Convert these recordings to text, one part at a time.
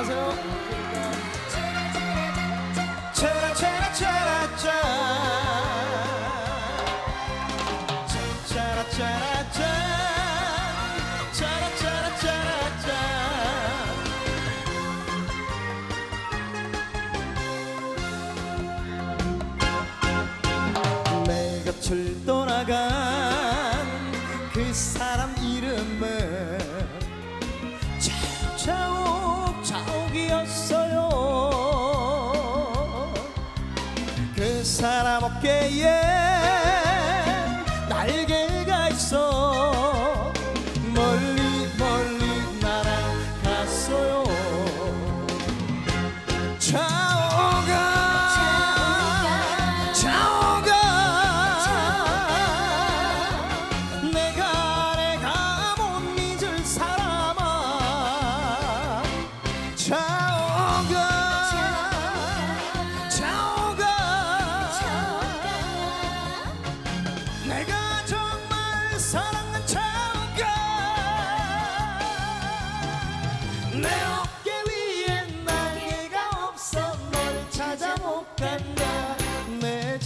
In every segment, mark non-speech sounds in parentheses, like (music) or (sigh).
안녕하세요. 체라 체라 체라 짠. 짜라 짜라 짠. 짜라 짜라 짜라 짠. 내 곁을 떠나간 그 사람 사람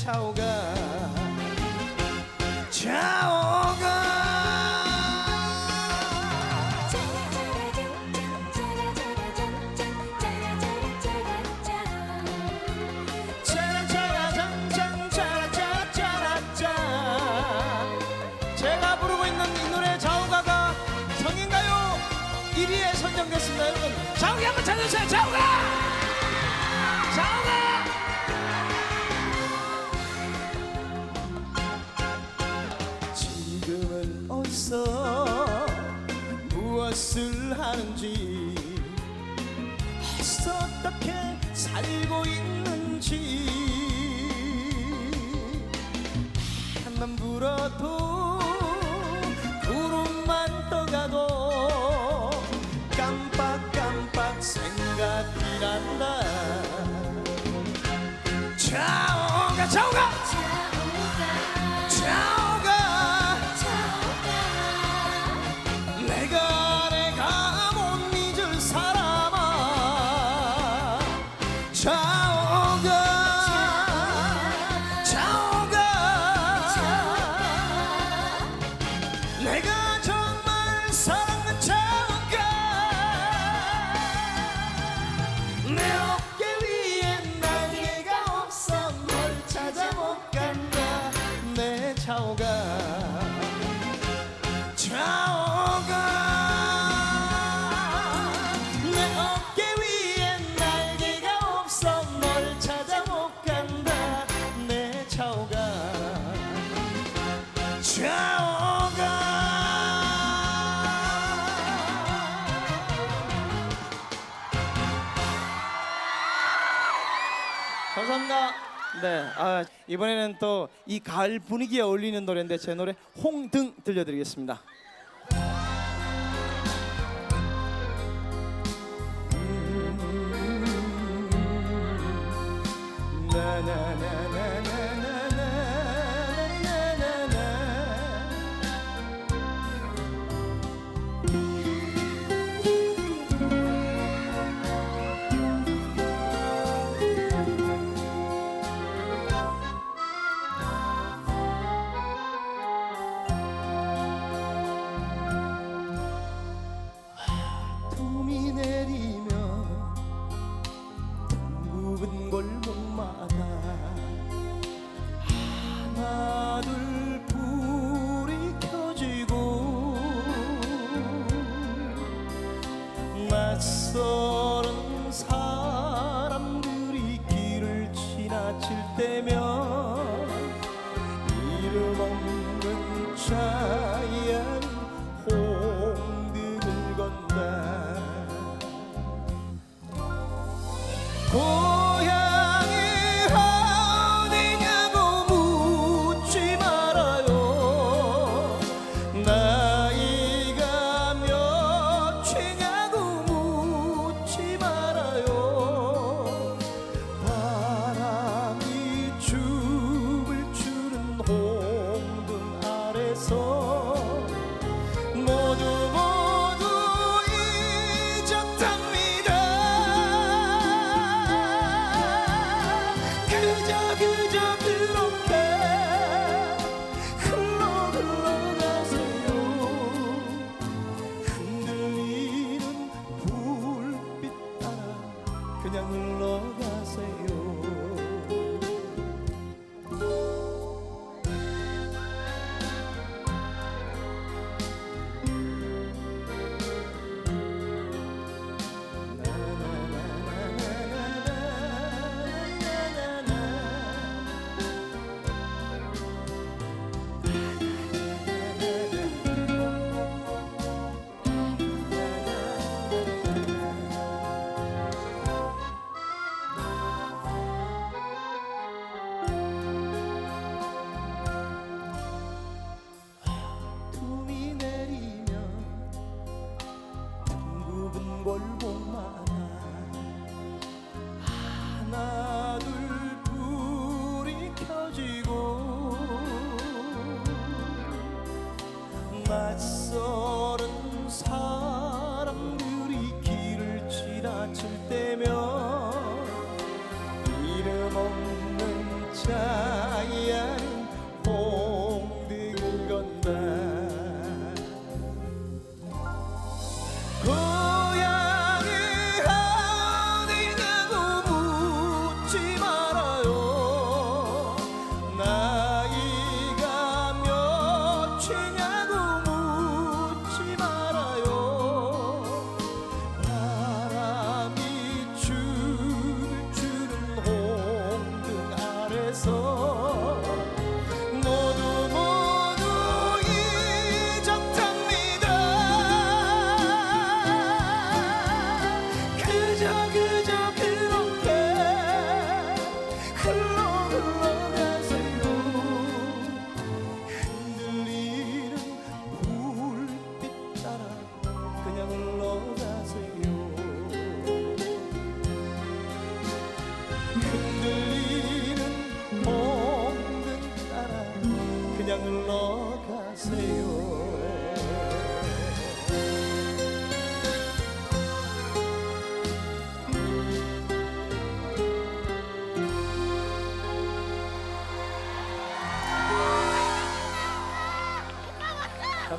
자오가 짜라짜라짠짠 짜라짜라짜라짠 제가 부르고 있는 이 노래 자오가가 성인가요? 1위에 선정됐습니다 여러분. 자오가 한번 찾아주세요 자오가! 자오가 하는지 어떻게 살고 있는지 바람만 불어도 구름만 떠가도 깜빡깜빡 생각이 난다. 자오가 자오가 내 어깨 위에 날개가 없어 널 찾아 못 간다. 내 자오가 내 어깨 위에 날개가 없어 널 찾아 못 간다. 내 자오가 자오 감사합니다. 네, 아, 이번에는 또 이 가을 분위기에 어울리는 노래인데 제 노래 홍등 들려드리겠습니다. 둠이 낯설은 사 lo da, Señor.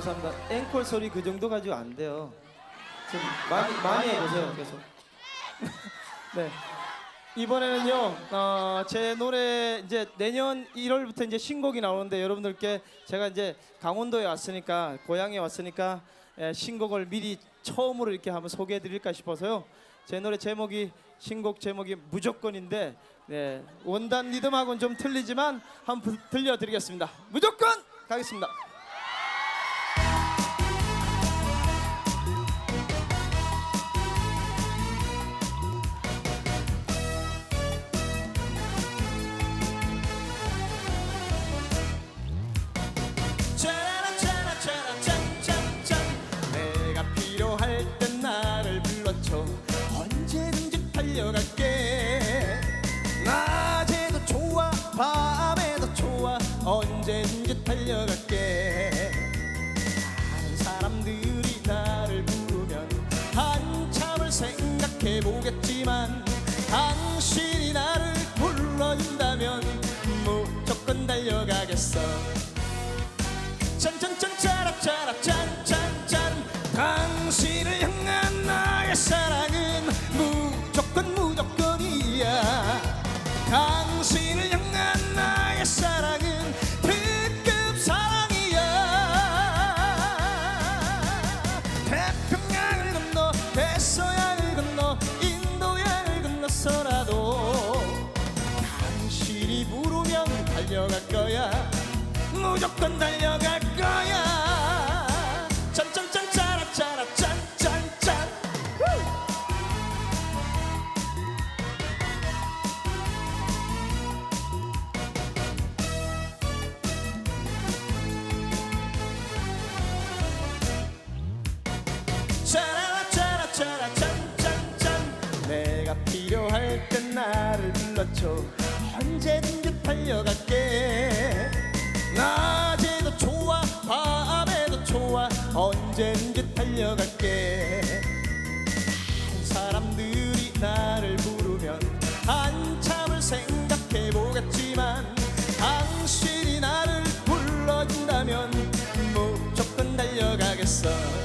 감사합니다. 앵콜 소리 그 정도 가지고 안 돼요. 좀 많이 많이 해보세요. 계속. (laughs) 네. 이번에는요, 어, 제 노래 이제 내년 1월부터 이제 신곡이 나오는데 여러분들께 제가 이제 강원도에 왔으니까 고향에 왔으니까 예, 신곡을 미리 처음으로 이렇게 한번 소개해드릴까 싶어서요. 제 노래 제목이 신곡 제목이 무조건인데 네, 원단 리듬하고는 좀 틀리지만 한번 부- 들려드리겠습니다. 무조건 가겠습니다. 달려갈게. 낮에도 좋아 밤에도 좋아. 언제든지 달려갈게. 다른 사람들이 나를 부르면 한참을 생각해 보겠지만 당신이 나를 불러준다면 무조건 달려가겠어. 짠짠짠 짜라짜라 짠 건너 대서양을 건너 인도양을 건너서라도 당신이 부르면 달려갈 거야. 무조건 달려갈 거야 나를 불러줘 언제든지 달려갈게. 낮에도 좋아 밤에도 좋아. 언제든지 달려갈게. 사람들이 나를 부르면 한참을 생각해 보겠지만 당신이 나를 불러준다면 무조건 달려가겠어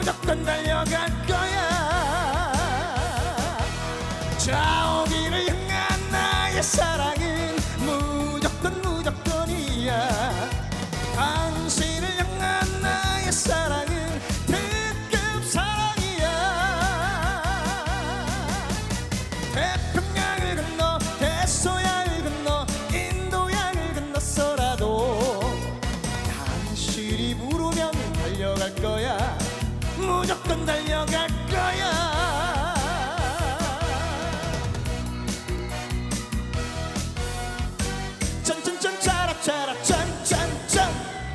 무조건 달려갈 거야. 자오기를 향한 나의 사랑